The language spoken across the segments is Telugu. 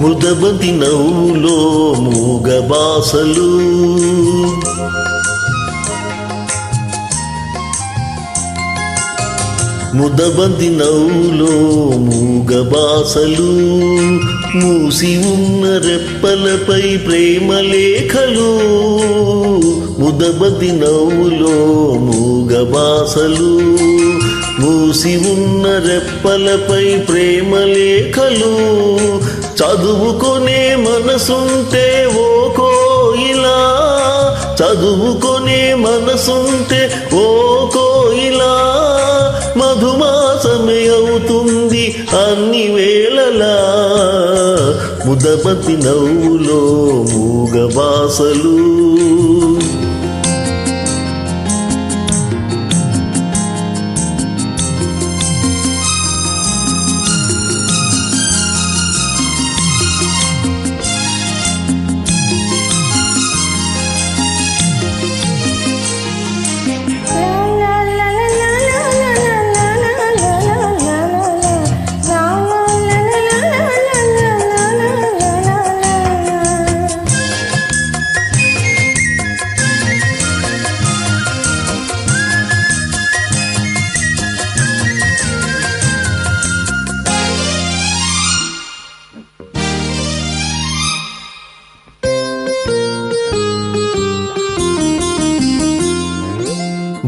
ముదబది నవ్వులో మూగ ముదబంది నవ్వులో మూగబాసలు మూసి ఉన్న రెప్పలపై ప్రేమ లేఖలు ముదబది నవ్వులో మూగ మూసి ఉన్న రెప్పలపై ప్రేమ లేఖలు చదువుకొనే మనసుంటే ఓ కోయిలా చదువుకునే మనసుంటే అన్ని వేళలా ముదపతి నవ్వులో మూగ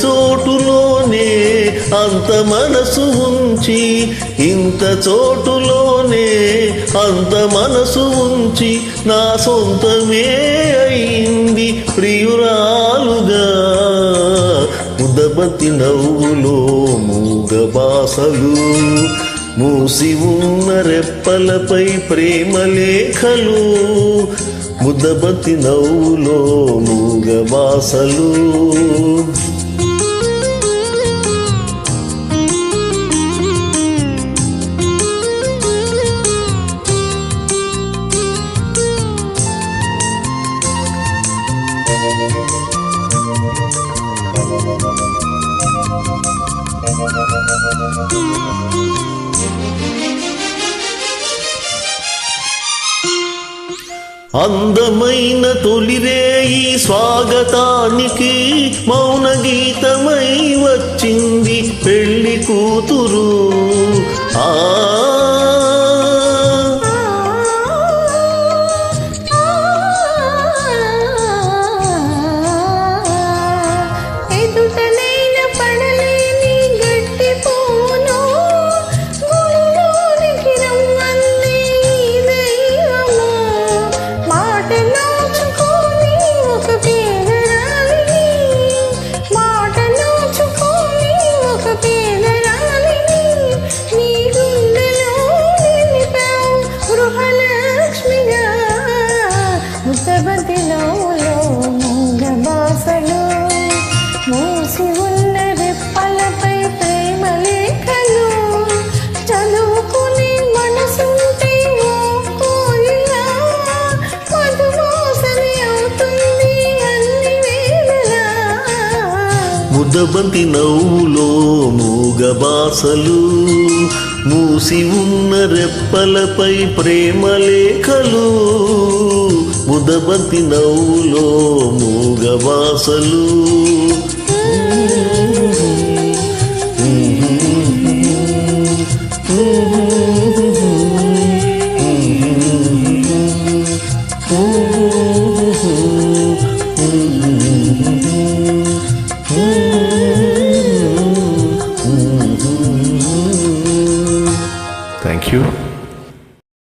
చోటులోనే అంత మనసు ఉంచి ఇంత చోటులోనే అంత మనసు ఉంచి నా సొంతమే అయింది ప్రియురాలుగా. ఉదబతి నవ్వులో మూగ బాసలు మూసి ఉన్న రెప్పలపై ప్రేమ లేఖలు ముదబతి నవ్వులో బాసలు. అందమైన తొలిరేయి స్వాగతానికి మౌన గీతమై వచ్చింది పెళ్ళి కూతురు. ముసబదిలో మూగ బాసలు మూసి ఉన్న రెప్పలపై ప్రేమ లేఖలు చదువుకునే మనసుంటే కోయిలా మధుమోసమే అవుతుంది అన్ని వేళలా. ముద్దబంతి నవ్వులో మూగ బాసలు మూసి ఉన్న రెప్పలపై ప్రేమ లేఖలు నవ్వులో మూగవాసలు